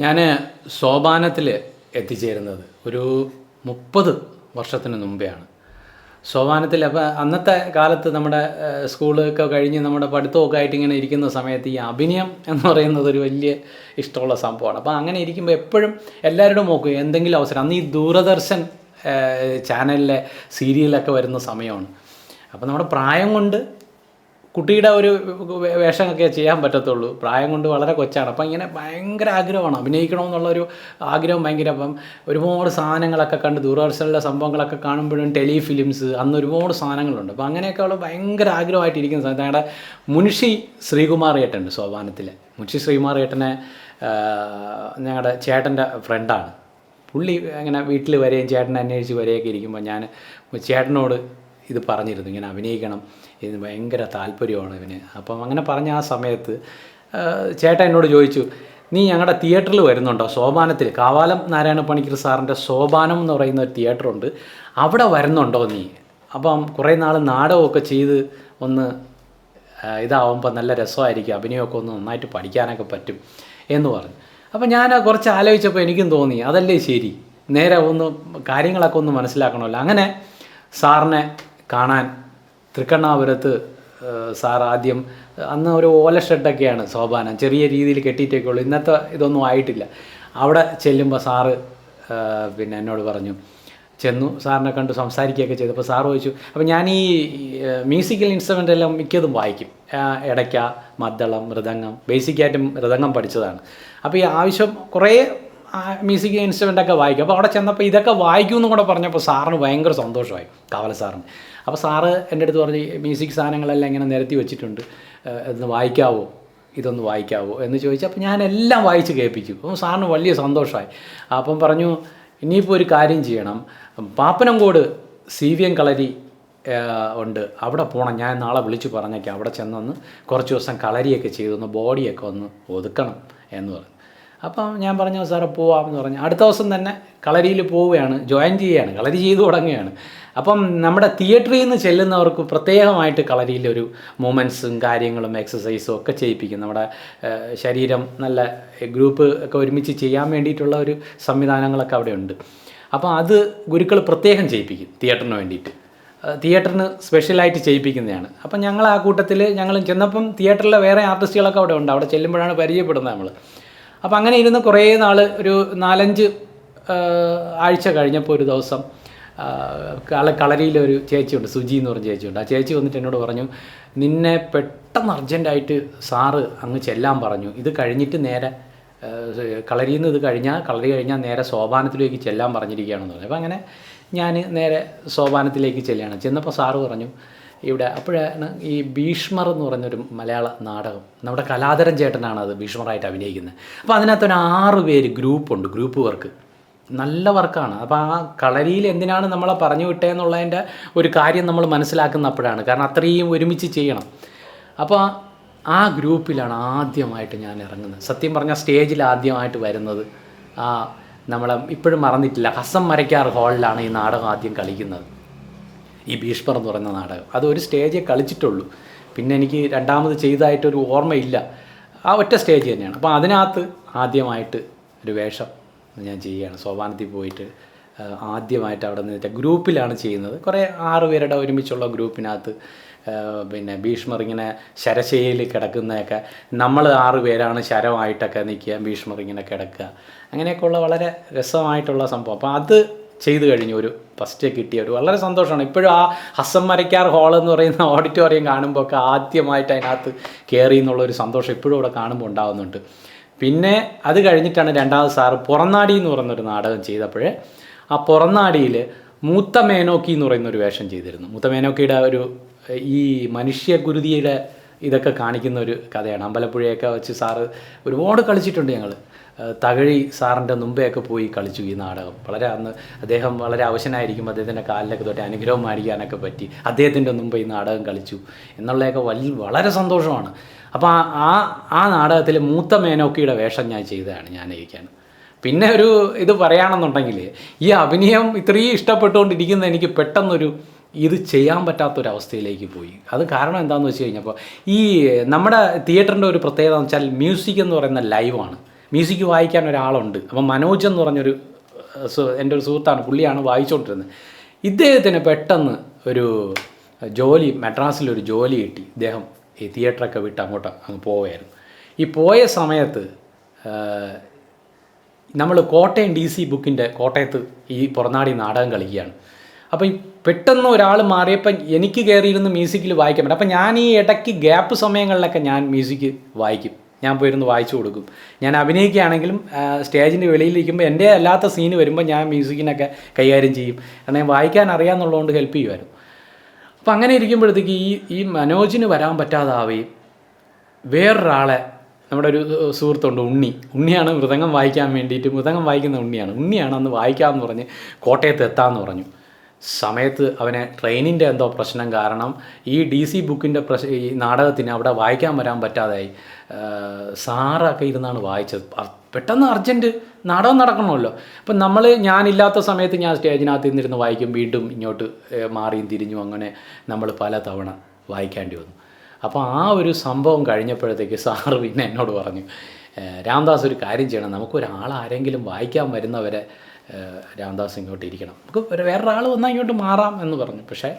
ഞാൻ സോപാനത്തിൽ എത്തിച്ചേരുന്നത് ഒരു മുപ്പത് വർഷത്തിന് മുമ്പെയാണ്. സോപാനത്തിൽ അപ്പോൾ അന്നത്തെ കാലത്ത് നമ്മുടെ സ്കൂളൊക്കെ കഴിഞ്ഞ് നമ്മുടെ പഠിത്തമൊക്കെ ആയിട്ട് ഇങ്ങനെ ഇരിക്കുന്ന സമയത്ത് ഈ അഭിനയം എന്ന് പറയുന്നത് ഒരു വലിയ ഇഷ്ടമുള്ള സംഭവമാണ്. അപ്പോൾ അങ്ങനെ ഇരിക്കുമ്പോൾ എപ്പോഴും എല്ലാവരോടും നോക്കും എന്തെങ്കിലും അവസരം. അന്ന് ഈ ദൂരദർശൻ ചാനലിലെ സീരിയലൊക്കെ വരുന്ന സമയമാണ്. അപ്പോൾ നമ്മുടെ പ്രായം കൊണ്ട് കുട്ടിയുടെ ഒരു വേഷമൊക്കെ ചെയ്യാൻ പറ്റത്തുള്ളൂ. പ്രായം കൊണ്ട് വളരെ കൊച്ചാണ്. അപ്പം ഇങ്ങനെ ഭയങ്കര ആഗ്രഹമാണ്. അഭിനയിക്കണമെന്നുള്ളൊരു ആഗ്രഹം ഭയങ്കര. അപ്പം ഒരുപാട് സാധനങ്ങളൊക്കെ കണ്ട് ദൂരദർശനിലെ സംഭവങ്ങളൊക്കെ കാണുമ്പോഴും ടെലി ഫിലിംസ് അന്ന് ഒരുപാട് സാധനങ്ങളുണ്ട്. അപ്പം അങ്ങനെയൊക്കെ ഉള്ള ഭയങ്കര ആഗ്രഹമായിട്ടിരിക്കുന്ന സമയത്ത് ഞങ്ങളുടെ മുൻഷി ശ്രീകുമാർ ഏട്ടനുണ്ട് സോപാനത്തിൽ മുൻഷി ശ്രീകുമാർ ഏട്ടനെ ഞങ്ങളുടെ ചേട്ടന്റെ ഫ്രണ്ടാണ്. പുള്ളി അങ്ങനെ വീട്ടിൽ വരെയും ചേട്ടനെ അന്വേഷിച്ച് വരെയൊക്കെ ഇരിക്കുമ്പോൾ ഞാൻ ചേട്ടനോട് ഇത് പറഞ്ഞിരുന്നു. ഇങ്ങനെ അഭിനയിക്കണം ഇതിന് ഭയങ്കര താല്പര്യമാണ് ഇവന്. അപ്പം അങ്ങനെ പറഞ്ഞ ആ സമയത്ത് ചേട്ടൻ എന്നോട് ചോദിച്ചു നീ ഞങ്ങളുടെ തിയേറ്ററിൽ വരുന്നുണ്ടോ? സോപാനത്തിൽ? കാവാലം നാരായണ പണിക്കർ സാറിന്റെ സോപാനം എന്ന് പറയുന്ന ഒരു തിയേറ്ററുണ്ട്. അവിടെ വരുന്നുണ്ടോ നീ? അപ്പം കുറേ നാൾ നാടകമൊക്കെ ചെയ്ത് ഒന്ന് ഇതാവുമ്പോൾ നല്ല രസമായിരിക്കും. അഭിനയമൊക്കെ ഒന്ന് നന്നായിട്ട് പഠിക്കാനൊക്കെ പറ്റും എന്ന് പറഞ്ഞു. അപ്പം ഞാൻ കുറച്ച് ആലോചിച്ചപ്പോൾ എനിക്കും തോന്നി അതല്ലേ ശരി. നേരെ ഒന്ന് കാര്യങ്ങളൊക്കെ ഒന്ന് മനസ്സിലാക്കണമല്ലോ. അങ്ങനെ സാറിനെ കാണാൻ തൃക്കണ്ണാപുരത്ത് സാർ ആദ്യം അന്ന് ഒരു ഓല ഷെഡൊക്കെയാണ് സോപാനം. ചെറിയ രീതിയിൽ കെട്ടിയിട്ടൊക്കെ ഉള്ളൂ ഇന്നത്തെ ഇതൊന്നും ആയിട്ടില്ല. അവിടെ ചെല്ലുമ്പോൾ സാറ് പിന്നെ എന്നോട് പറഞ്ഞു ചെന്നു സാറിനെ കണ്ട് സംസാരിക്കുകയൊക്കെ ചെയ്തു. അപ്പോൾ സാറ് ചോദിച്ചു അപ്പോൾ ഞാൻ ഈ മ്യൂസിക്കൽ ഇൻസ്ട്രുമെന്റ് എല്ലാം മിക്കതും വായിക്കും. ഇടയ്ക്ക മദ്ദളം മൃദംഗം ബേസിക്കായിട്ടും മൃദംഗം പഠിച്ചതാണ്. അപ്പോൾ ഈ ആവശ്യം കുറേ മ്യൂസിക് ഇൻസ്ട്രുമെന്റ് ഒക്കെ വായിക്കും. അപ്പോൾ അവിടെ ചെന്നപ്പോൾ ഇതൊക്കെ വായിക്കും എന്നും കൂടെ പറഞ്ഞപ്പോൾ സാറിന് ഭയങ്കര സന്തോഷമായി കാവല സാറിന്. അപ്പോൾ സാറ് എന്റെ അടുത്ത് പറഞ്ഞ് മ്യൂസിക് സാധനങ്ങളെല്ലാം ഇങ്ങനെ നിരത്തി വെച്ചിട്ടുണ്ട്. ഇതൊന്ന് വായിക്കാവോ? ഇതൊന്ന് വായിക്കാവോ? എന്ന് ചോദിച്ചു അപ്പോൾ ഞാൻ എല്ലാം വായിച്ച് കേൾപ്പിച്ചു. അപ്പം സാറിന് വലിയ സന്തോഷമായി. അപ്പം പറഞ്ഞു ഇനിയിപ്പോൾ ഒരു കാര്യം ചെയ്യണം. പാപ്പനംകോട് സി വി എം കളരി ഉണ്ട്. അവിടെ പോകണം ഞാൻ നാളെ വിളിച്ചു പറഞ്ഞേക്കാം. അവിടെ ചെന്നൊന്ന് കുറച്ച് ദിവസം കളരിയൊക്കെ ചെയ്തൊന്ന് ബോഡിയൊക്കെ ഒന്ന് ഒതുക്കണം എന്ന് പറഞ്ഞു. അപ്പം ഞാൻ പറഞ്ഞു സാറേ പോവാം എന്ന് പറഞ്ഞു. അടുത്ത ദിവസം തന്നെ കളരിയിൽ പോവുകയാണ്. ജോയിൻ ചെയ്യുകയാണ്. കളരി ചെയ്തു തുടങ്ങുകയാണ്. അപ്പം നമ്മുടെ തിയേറ്ററിൽ നിന്ന് ചെല്ലുന്നവർക്ക് പ്രത്യേകമായിട്ട് കളരിയിലൊരു മൂമെന്റ്സും കാര്യങ്ങളും എക്സസൈസും ഒക്കെ ചെയ്യിപ്പിക്കും. നമ്മുടെ ശരീരം നല്ല ഗ്രൂപ്പ് ഒക്കെ ഒരുമിച്ച് ചെയ്യാൻ വേണ്ടിയിട്ടുള്ള ഒരു സംവിധാനങ്ങളൊക്കെ അവിടെ ഉണ്ട്. അപ്പോൾ അത് ഗുരുക്കൾ പ്രത്യേകം ചെയ്യിപ്പിക്കും തിയേറ്ററിന് വേണ്ടിയിട്ട്. തിയേറ്ററിന് സ്പെഷ്യലായിട്ട് ചെയ്യിപ്പിക്കുന്നതാണ്. അപ്പം ഞങ്ങൾ ആ കൂട്ടത്തിൽ ഞങ്ങൾ ചെന്നപ്പം തിയേറ്ററിലെ വേറെ ആർട്ടിസ്റ്റുകളൊക്കെ അവിടെ ഉണ്ട്. അവിടെ ചെല്ലുമ്പോഴാണ് പരിചയപ്പെടുന്നത് നമ്മൾ അപ്പം അങ്ങനെ ഇരുന്ന് കുറേ നാൾ ഒരു നാലഞ്ച് ആഴ്ച കഴിഞ്ഞപ്പോൾ ഒരു ദിവസം കള കളരിയിലൊരു ചേച്ചിയുണ്ട് സുജി എന്ന് പറഞ്ഞ ചേച്ചിയുണ്ട്. ആ ചേച്ചി വന്നിട്ട് എന്നോട് പറഞ്ഞു നിന്നെ പെട്ടെന്ന് അർജന്റായിട്ട് സാറ് അങ്ങ് ചെല്ലാൻ പറഞ്ഞു. ഇത് കഴിഞ്ഞിട്ട് നേരെ കളരിയിൽ നിന്ന് ഇത് കഴിഞ്ഞാൽ കളരി കഴിഞ്ഞാൽ നേരെ സോപാനത്തിലേക്ക് ചെല്ലാൻ പറഞ്ഞിരിക്കുകയാണെന്ന് പറഞ്ഞു. അപ്പോൾ അങ്ങനെ ഞാൻ നേരെ സോപാനത്തിലേക്ക് ചെല്ലുകയാണ്. ചെന്നപ്പോൾ സാറ് പറഞ്ഞു ഇവിടെ അപ്പോഴാണ് ഈ ഭീഷ്മർ എന്ന് പറഞ്ഞൊരു മലയാള നാടകം. നമ്മുടെ കലാതരൻ ചേട്ടനാണ് അത് ഭീഷ്മറായിട്ട് അഭിനയിക്കുന്നത്. അപ്പോൾ അതിനകത്തൊരു ആറ് പേര് ഗ്രൂപ്പുണ്ട് ഗ്രൂപ്പ് വർക്ക്. നല്ല വർക്കാണ്. അപ്പോൾ ആ കളരിയിൽ എന്തിനാണ് നമ്മളെ പറഞ്ഞു വിട്ടേന്നുള്ളതിന്റെ ഒരു കാര്യം നമ്മൾ മനസ്സിലാക്കുന്ന അപ്പോഴാണ് കാരണം അത്രയും ഒരുമിച്ച് ചെയ്യണം. അപ്പോൾ ആ ഗ്രൂപ്പിലാണ് ആദ്യമായിട്ട് ഞാൻ ഇറങ്ങുന്നത്. സത്യം പറഞ്ഞാൽ സ്റ്റേജിൽ ആദ്യമായിട്ട് വരുന്നത് ആ നമ്മളെ ഇപ്പോഴും മറന്നിട്ടില്ല. ഹസം മരയ്ക്കാറ് ഹാളിലാണ് ഈ നാടകം ആദ്യം കളിക്കുന്നത്. ഈ ഭീഷ്മർ എന്ന് പറയുന്ന നാടകം. അത് ഒരു സ്റ്റേജേ കളിച്ചിട്ടുള്ളൂ. പിന്നെ എനിക്ക് രണ്ടാമത് ചെയ്തതായിട്ടൊരു ഓർമ്മയില്ല. ആ ഒറ്റ സ്റ്റേജ് തന്നെയാണ്. അപ്പോൾ അതിനകത്ത് ആദ്യമായിട്ട് ഒരു വേഷം ഞാൻ ചെയ്യുകയാണ്. സോപാനത്തിൽ പോയിട്ട് ആദ്യമായിട്ട് അവിടെ നിന്ന് ഗ്രൂപ്പിലാണ് ചെയ്യുന്നത്. കുറേ ആറ് പേരുടെ ഒരുമിച്ചുള്ള ഗ്രൂപ്പിനകത്ത് പിന്നെ ഭീഷ്മർ ഇങ്ങനെ ശരശയിൽ കിടക്കുന്നതൊക്കെ നമ്മൾ ആറ് പേരാണ് ശരമായിട്ടൊക്കെ നിൽക്കുക ഭീഷ്മർ ഇങ്ങനെ കിടക്കുക. അങ്ങനെയൊക്കെയുള്ള വളരെ രസമായിട്ടുള്ള സംഭവം. അപ്പോൾ അത് ചെയ്തു കഴിഞ്ഞു ഒരു ഫസ്റ്റ് കിട്ടിയ ഒരു വളരെ സന്തോഷമാണ്. ഇപ്പോഴും ആ ഹസം മരക്കാർ ഹാൾ എന്ന് പറയുന്ന ഓഡിറ്റോറിയം കാണുമ്പോൾ ഒക്കെ ആദ്യമായിട്ട് അതിനകത്ത് കയറി എന്നുള്ള ഒരു സന്തോഷം ഇപ്പോഴും ഇവിടെ കാണുമ്പോൾ ഉണ്ടാകുന്നുണ്ട് പിന്നെ അത് കഴിഞ്ഞിട്ടാണ് രണ്ടാമത് സാറ് പുറന്നാടി എന്ന് പറയുന്നൊരു നാടകം ചെയ്തപ്പോഴേ ആ പുറന്നാടിയിൽ മൂത്ത മേനോക്കി എന്ന് പറയുന്ന ഒരു വേഷം ചെയ്തിരുന്നു. മൂത്ത മേനോക്കിയുടെ ഒരു ഈ മനുഷ്യ ഗുരുതിയുടെ ഇതൊക്കെ കാണിക്കുന്ന ഒരു കഥയാണ്. അമ്പലപ്പുഴയൊക്കെ വെച്ച് സാറ് ഒരുപാട് കളിച്ചിട്ടുണ്ട് ഞങ്ങൾ തകഴി സാറിന്റെ മുമ്പെയൊക്കെ പോയി കളിച്ചു ഈ നാടകം. വളരെ അന്ന് അദ്ദേഹം വളരെ അവശനായിരിക്കും അദ്ദേഹത്തിന്റെ കാലിലൊക്കെ തൊട്ട് അനുഗ്രഹം മാടിക്കാനൊക്കെ പറ്റി. അദ്ദേഹത്തിന്റെ മുമ്പ് ഈ നാടകം കളിച്ചു. എന്നുള്ളതൊക്കെ വലിയ വളരെ സന്തോഷമാണ്. അപ്പോൾ ആ ആ- നാടകത്തിൽ മൂത്ത മേനോക്കിയുടെ വേഷം ഞാൻ ചെയ്തതാണ് ഞാൻ ഇരിക്കാൻ പിന്നെ ഒരു ഇത് പറയുകയാണെന്നുണ്ടെങ്കിൽ ഈ അഭിനയം ഇത്രയും ഇഷ്ടപ്പെട്ടുകൊണ്ടിരിക്കുന്ന എനിക്ക് പെട്ടെന്നൊരു ഇത് ചെയ്യാൻ പറ്റാത്തൊരവസ്ഥയിലേക്ക് പോയി. അത് കാരണം എന്താണെന്ന് വെച്ച് കഴിഞ്ഞപ്പോൾ ഈ നമ്മുടെ തിയേറ്ററിന്റെ ഒരു പ്രത്യേകത എന്ന് വെച്ചാൽ മ്യൂസിക് എന്ന് പറയുന്ന ലൈവാണ്. മ്യൂസിക് വായിക്കാൻ ഒരാളുണ്ട്. അപ്പം മനോജ് എന്ന് പറഞ്ഞൊരു എന്റെ ഒരു സുഹൃത്താണ്. പുള്ളിയാണ് വായിച്ചുകൊണ്ടിരുന്നത് ഇദ്ദേഹത്തിന് പെട്ടെന്ന് ഒരു ജോലി മദ്രാസിലൊരു ജോലി കിട്ടി. ഇദ്ദേഹം ഈ തിയേറ്ററൊക്കെ വിട്ട് അങ്ങോട്ട് അങ്ങ് പോവുമായിരുന്നു ഈ പോയ സമയത്ത് നമ്മൾ കോട്ടയം ഡി സി ബുക്കിന്റെ കോട്ടയത്ത് ഈ പുറനാടി നാടകം കളിക്കുകയാണ്. അപ്പോൾ ഈ പെട്ടെന്ന് ഒരാൾ മാറിയപ്പം എനിക്ക് കയറിയിരുന്ന് മ്യൂസിക്കിൽ വായിക്കാൻ പറ്റും. അപ്പം ഞാൻ ഈ ഇടയ്ക്ക് ഗ്യാപ്പ് സമയങ്ങളിലൊക്കെ ഞാൻ മ്യൂസിക് വായിക്കും. ഞാൻ പോയിരുന്ന് വായിച്ചു കൊടുക്കും. ഞാൻ അഭിനയിക്കുകയാണെങ്കിലും സ്റ്റേജിന്റെ വെളിയിലിരിക്കുമ്പോൾ എന്റെ അല്ലാത്ത സീൻ വരുമ്പോൾ ഞാൻ മ്യൂസിക്കിനൊക്കെ കൈകാര്യം ചെയ്യും. കാരണം ഞാൻ വായിക്കാൻ അറിയാമെന്നുള്ളതുകൊണ്ട് ഹെൽപ്പ് ചെയ്യുമായിരുന്നു. അപ്പം അങ്ങനെ ഇരിക്കുമ്പോഴത്തേക്ക് ഈ ഈ മനോജിന് വരാൻ പറ്റാതാവുകയും വേറൊരാളെ നമ്മുടെ ഒരു സുഹൃത്തുണ്ട് ഉണ്ണി. ഉണ്ണിയാണ് മൃതംഗം വായിക്കാൻ വേണ്ടിയിട്ട് മൃതംഗം വായിക്കുന്ന ഉണ്ണിയാണ്. ഉണ്ണിയാണ് അന്ന് വായിക്കാമെന്ന് പറഞ്ഞ് കോട്ടയത്ത് എത്താമെന്ന് പറഞ്ഞു. സമയത്ത് അവനെ ട്രെയിനിന്റെ എന്തോ പ്രശ്നം കാരണം ഈ ഡി സി ബുക്കിന്റെ പ്രശ് ഈ നാടകത്തിന് അവിടെ വായിക്കാൻ വരാൻ പറ്റാതായി. സാറൊക്കെ ഇരുന്നാണ് വായിച്ചത്. പെട്ടെന്ന് അർജന്റ് നാടകം നടക്കണമല്ലോ. അപ്പം നമ്മൾ ഞാനില്ലാത്ത സമയത്ത് ഞാൻ സ്റ്റേജിനകത്ത് ഇരുന്നിരുന്ന് വായിക്കും വീണ്ടും ഇങ്ങോട്ട് മാറിയും തിരിഞ്ഞും അങ്ങനെ നമ്മൾ പല തവണ വായിക്കേണ്ടി വന്നു. അപ്പോൾ ആ ഒരു സംഭവം കഴിഞ്ഞപ്പോഴത്തേക്ക് സാറ് പിന്നെ എന്നോട് പറഞ്ഞു രാംദാസ് ഒരു കാര്യം ചെയ്യണം. നമുക്കൊരാൾ ആരെങ്കിലും വായിക്കാൻ വരുന്നവരെ രാംദാസ് ഇങ്ങോട്ട് ഇരിക്കണം. നമുക്ക് വേറൊരാൾ വന്നാൽ ഇങ്ങോട്ട് മാറാം എന്ന് പറഞ്ഞു. പക്ഷേ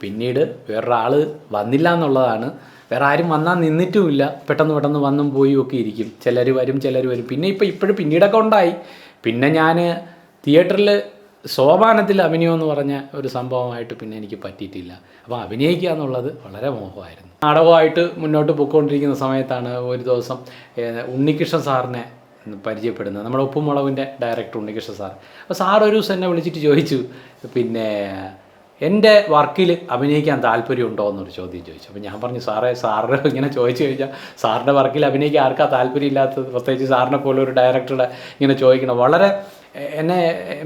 പിന്നീട് വേറൊരാൾ വന്നില്ല എന്നുള്ളതാണ്. വേറെ ആരും വന്നാൽ നിന്നിട്ടുമില്ല. പെട്ടെന്ന് പെട്ടെന്ന് വന്നും പോയും ഒക്കെ ഇരിക്കും. ചിലർ വരും ചിലർ വരും. പിന്നെ ഇപ്പോൾ ഇപ്പോഴും പിന്നീടൊക്കെ ഉണ്ടായി. പിന്നെ ഞാൻ തിയേറ്ററിൽ സോപാനത്തിൽ അഭിനയം എന്ന് പറഞ്ഞ ഒരു സംഭവമായിട്ട് പിന്നെ എനിക്ക് പറ്റിയിട്ടില്ല. അപ്പോൾ അഭിനയിക്കുക എന്നുള്ളത് വളരെ മോഹമായിരുന്നു. നാടകമായിട്ട് മുന്നോട്ട് പോയിക്കൊണ്ടിരിക്കുന്ന സമയത്താണ് ഒരു ദിവസം ഉണ്ണികൃഷ്ണൻ സാറിനെ പരിചയപ്പെടുന്നത്. നമ്മുടെ ഉപ്പുമുളകിന്റെ ഡയറക്ടർ ഉണ്ണികൃഷ്ണ സാർ. അപ്പോൾ സാർ ഒരു ദിവസം എന്നെ വിളിച്ചിട്ട് ചോദിച്ചു പിന്നെ എന്റെ വർക്കിൽ അഭിനയിക്കാൻ താല്പര്യമുണ്ടോ? എന്നൊരു ചോദ്യം ചോദിച്ചു. അപ്പോൾ ഞാൻ പറഞ്ഞു സാറേ സാറിന് ഇങ്ങനെ ചോദിച്ചു കഴിഞ്ഞാൽ സാറിന്റെ വർക്കിൽ അഭിനയിക്കാൻ ആർക്കാ താല്പര്യമില്ലാത്തത്? പ്രത്യേകിച്ച് സാറിനെ പോലെ ഒരു ഡയറക്ടറുടെ ഇങ്ങനെ ചോദിക്കണം. വളരെ എന്നെ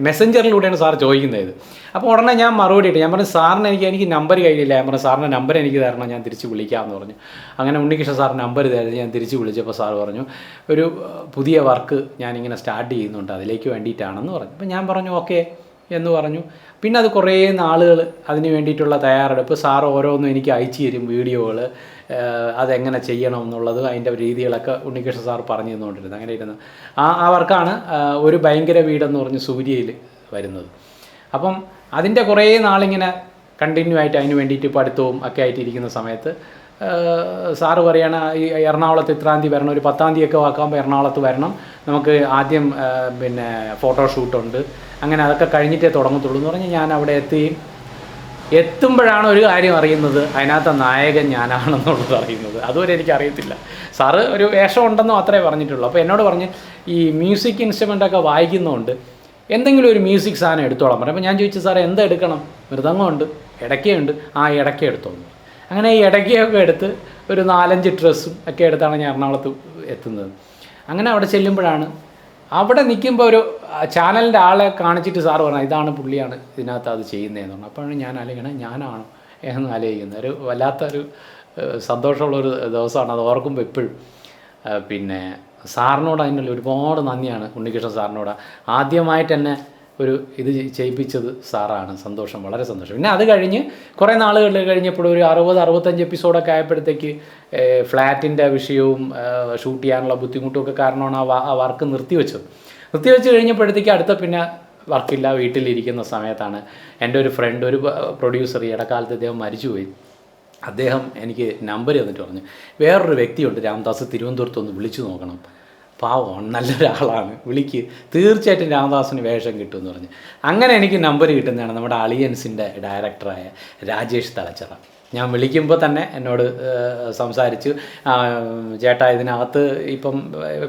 മെസ്സഞ്ചറിലൂടെയാണ് സാർ ചോദിക്കുന്നത്. അപ്പോൾ ഉടനെ ഞാൻ മറുപടി ഇട്ട്. ഞാൻ പറഞ്ഞു സാറിന് എനിക്ക് എനിക്ക് നമ്പർ കയ്യിലില്ല ഞാൻ പറഞ്ഞു സാറിന്റെ നമ്പർ എനിക്ക് തരണം ഞാൻ തിരിച്ച് വിളിക്കാമെന്ന് പറഞ്ഞു. അങ്ങനെ ഉണ്ണികൃഷ്ണ സാർ നമ്പർ തരുന്നത് ഞാൻ തിരിച്ച് വിളിച്ചപ്പോൾ സാർ പറഞ്ഞു ഒരു പുതിയ വർക്ക് ഞാനിങ്ങനെ സ്റ്റാർട്ട് ചെയ്യുന്നുണ്ട്. അതിലേക്ക് വേണ്ടിയിട്ടാണെന്ന് പറഞ്ഞു. അപ്പോൾ ഞാൻ പറഞ്ഞു ഓക്കെ എന്ന് പറഞ്ഞു. പിന്നെ അത് കുറേ നാളുകൾ അതിന് വേണ്ടിയിട്ടുള്ള തയ്യാറെടുപ്പ്. സാർ ഓരോന്നും എനിക്ക് അയച്ചു തരും വീഡിയോകൾ. അതെങ്ങനെ ചെയ്യണം എന്നുള്ളത് അതിന്റെ രീതികളൊക്കെ ഉണ്ണികൃഷ്ണൻ സാർ പറഞ്ഞു തന്നുകൊണ്ടിരുന്നത് അങ്ങനെ ഇരുന്ന്. ആ ആ വർക്കാണ് ഒരു ഭയങ്കര വീടെന്ന് പറഞ്ഞ് സൂര്യയിൽ വരുന്നത്. അപ്പം അതിന്റെ കുറേ നാളിങ്ങനെ കണ്ടിന്യൂ ആയിട്ട് അതിന് വേണ്ടിയിട്ട് പഠിത്തവും ഒക്കെ ആയിട്ടിരിക്കുന്ന സമയത്ത് സാറ് പറയണ ഈ എറണാകുളത്ത് ഇത്രാം തീയതി വരണം ഒരു പത്താം തീയതി ഒക്കെ ആക്കുമ്പോൾ എറണാകുളത്ത് വരണം. നമുക്ക് ആദ്യം പിന്നെ പിന്നെ ഫോട്ടോഷൂട്ടുണ്ട് അങ്ങനെ അതൊക്കെ കഴിഞ്ഞിട്ടേ തുടങ്ങത്തുള്ളൂ എന്ന് പറഞ്ഞാൽ ഞാൻ അവിടെ എത്തുകയും എത്തുമ്പോഴാണ് ഒരു കാര്യം അറിയുന്നത് അതിനകത്ത് നായകൻ ഞാനാണെന്നുള്ളത് അറിയുന്നത്. അതുവരെ എനിക്ക് അറിയത്തില്ല. സാറ് ഒരു വേഷം ഉണ്ടെന്ന് മാത്രമേ പറഞ്ഞിട്ടുള്ളൂ. അപ്പോൾ എന്നോട് പറഞ്ഞ് ഈ മ്യൂസിക് ഇൻസ്ട്രുമെന്റൊക്കെ വായിക്കുന്നതുകൊണ്ട് എന്തെങ്കിലും ഒരു മ്യൂസിക് സാധനം എടുത്തോളാം പറഞ്ഞു അപ്പോൾ ഞാൻ ചോദിച്ചു സാറേ എന്താ എടുക്കണം മൃദംഗമുണ്ട് ഇടയ്ക്കുണ്ട് ആ ഇടയ്ക്ക് എടുത്തോളൂ. അങ്ങനെ ഈ ഇടയ്ക്കൊക്കെ എടുത്ത് ഒരു നാലഞ്ച് ഡ്രസ്സും ഒക്കെ എടുത്താണ് ഞാൻ എറണാകുളത്ത് എത്തുന്നത്. അങ്ങനെ അവിടെ ചെല്ലുമ്പോഴാണ് അവിടെ നിൽക്കുമ്പോൾ ഒരു ചാനലിന്റെ ആളെ കാണിച്ചിട്ട് സാറ് പറഞ്ഞു ഇതാണ് പുള്ളിയാണ് ഇതിനകത്ത് അത് ചെയ്യുന്നതെന്ന് പറഞ്ഞു. അപ്പോഴാണ് ഞാൻ ആലോചിക്കണേ ഞാനാണോ? എന്ന് ആലോചിക്കുന്നത്. ഒരു വല്ലാത്തൊരു സന്തോഷമുള്ളൊരു ദിവസമാണ് അത് ഓർക്കുമ്പോൾ എപ്പോഴും. പിന്നെ സാറിനോട് അതിനുള്ള ഒരുപാട് നന്ദിയാണ് ഉണ്ണികൃഷ്ണൻ സാറിനോട്. ആദ്യമായിട്ട് എന്നെ ഒരു ഇത് ചെയ്യിപ്പിച്ചത് സാറാണ്. സന്തോഷം വളരെ സന്തോഷം. പിന്നെ അത് കഴിഞ്ഞ് കുറേ നാളുകൾ കഴിഞ്ഞപ്പോൾ ഒരു അറുപത് അറുപത്തഞ്ച് എപ്പിസോഡൊക്കെ ആയപ്പോഴത്തേക്ക് ഫ്ലാറ്റിന്റെ വിഷയവും ഷൂട്ട് ചെയ്യാനുള്ള ബുദ്ധിമുട്ടും ഒക്കെ കാരണമാണ് ആ വർക്ക് നിർത്തിവെച്ചത്. നിർത്തിവെച്ച് കഴിഞ്ഞപ്പോഴത്തേക്ക് അടുത്ത പിന്നെ വർക്കില്ല വീട്ടിലിരിക്കുന്ന സമയത്താണ് എന്റെ ഒരു ഫ്രണ്ട് ഒരു പ്രൊഡ്യൂസർ ഇടക്കാലത്ത് അദ്ദേഹം മരിച്ചുപോയി. അദ്ദേഹം എനിക്ക് നമ്പർ തന്നിട്ട് പറഞ്ഞു വേറൊരു വ്യക്തിയുണ്ട് രാംദാസ് തിരുവനന്തപുരത്ത് ഒന്ന് വിളിച്ചു നോക്കണം. പാവമാണ് നല്ലൊരാളാണ്. വിളിക്ക്. തീർച്ചയായിട്ടും രാമദാസിന് വേഷം കിട്ടുമെന്ന് പറഞ്ഞ്. അങ്ങനെ എനിക്ക് നമ്പർ കിട്ടുന്നതാണ് നമ്മുടെ അളിയൻസിന്റെ ഡയറക്ടറായ രാജേഷ് തലച്ചറ. ഞാൻ വിളിക്കുമ്പോൾ തന്നെ എന്നോട് സംസാരിച്ചു. ചേട്ടാ ഇതിനകത്ത് ഇപ്പം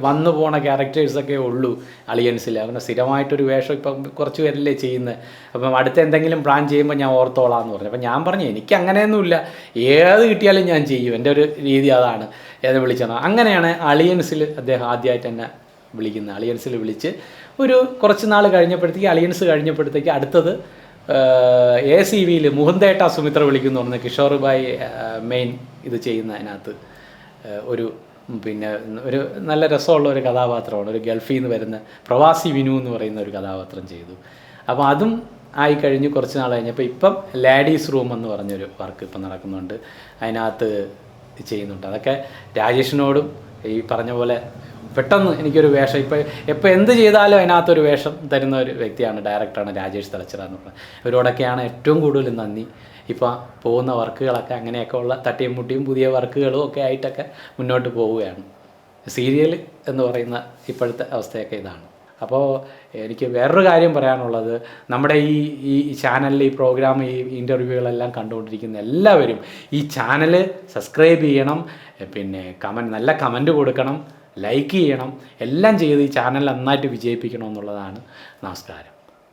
വന്നു പോണ ക്യാരക്ടേഴ്സൊക്കെ ഉള്ളൂ അളിയൻസിൽ അങ്ങനെ സ്ഥിരമായിട്ടൊരു വേഷം ഇപ്പം കുറച്ച് പേരല്ലേ ചെയ്യുന്നത് അപ്പം അടുത്ത എന്തെങ്കിലും പ്ലാൻ ചെയ്യുമ്പോൾ ഞാൻ ഓർത്തോളാം എന്ന് പറഞ്ഞു. അപ്പം ഞാൻ പറഞ്ഞു എനിക്ക് അങ്ങനെയൊന്നുമില്ല. ഏത് കിട്ടിയാലും ഞാൻ ചെയ്യും. എന്റെ ഒരു രീതി അതാണ്. ഏത് വിളിച്ചത് അങ്ങനെയാണ് അളിയൻസിൽ അദ്ദേഹം ആദ്യമായിട്ട് തന്നെ വിളിക്കുന്നത്. അളിയൻസിൽ വിളിച്ച് ഒരു കുറച്ച് നാൾ കഴിഞ്ഞപ്പോഴത്തേക്ക് അളിയൻസ് കഴിഞ്ഞപ്പോഴത്തേക്ക് അടുത്തത് എ സി വിയിൽ മുഹന്തേട്ട സുമിത്ര വിളിക്കുന്നു പറഞ്ഞ കിഷോർ മെയിൻ ഇത് ചെയ്യുന്നതിനകത്ത് ഒരു പിന്നെ ഒരു നല്ല രസമുള്ള ഒരു കഥാപാത്രമാണ്. ഒരു ഗൾഫിൽ നിന്ന് വരുന്ന പ്രവാസി വിനു എന്ന് പറയുന്ന ഒരു കഥാപാത്രം ചെയ്തു. അപ്പോൾ അതും ആയി കഴിഞ്ഞ് കുറച്ച് നാൾ കഴിഞ്ഞപ്പോൾ ഇപ്പം ലാഡീസ് റൂം എന്ന് പറഞ്ഞൊരു വർക്ക് ഇപ്പം നടക്കുന്നുണ്ട്. അതിനകത്ത് ചെയ്യുന്നുണ്ട്. അതൊക്കെ രാജേഷിനോടും ഈ പറഞ്ഞ പോലെ പെട്ടെന്ന് എനിക്കൊരു വേഷം. ഇപ്പോൾ ഇപ്പോൾ എന്ത് ചെയ്താലും അതിനകത്തൊരു വേഷം തരുന്ന ഒരു വ്യക്തിയാണ് ഡയറക്ടറാണ് രാജേഷ് തലച്ചിറ എന്ന് പറഞ്ഞത് ഇവരോടൊക്കെയാണ് ഏറ്റവും കൂടുതൽ നന്ദി. ഇപ്പോൾ പോകുന്ന വർക്കുകളൊക്കെ അങ്ങനെയൊക്കെ ഉള്ള തട്ടിയും മുട്ടിയും പുതിയ വർക്കുകളും ഒക്കെ ആയിട്ടൊക്കെ മുന്നോട്ട് പോവുകയാണ്. സീരിയൽ എന്ന് പറയുന്ന ഇപ്പോഴത്തെ അവസ്ഥയൊക്കെ ഇതാണ്. അപ്പോൾ എനിക്ക് വേറൊരു കാര്യം പറയാനുള്ളത് നമ്മുടെ ഈ ഈ ചാനലിൽ ഈ പ്രോഗ്രാം ഈ ഇന്റർവ്യൂകളെല്ലാം കണ്ടുകൊണ്ടിരിക്കുന്ന എല്ലാവരും ഈ ചാനൽ സബ്സ്ക്രൈബ് ചെയ്യണം പിന്നെ കമന്റ് നല്ല കമന്റ് കൊടുക്കണം. ലൈക്ക് ചെയ്യണം. എല്ലാം ചെയ്ത് ഈ ചാനൽ നന്നായിട്ട് വിജയിപ്പിക്കണം എന്നുള്ളതാണ് നമസ്കാരം.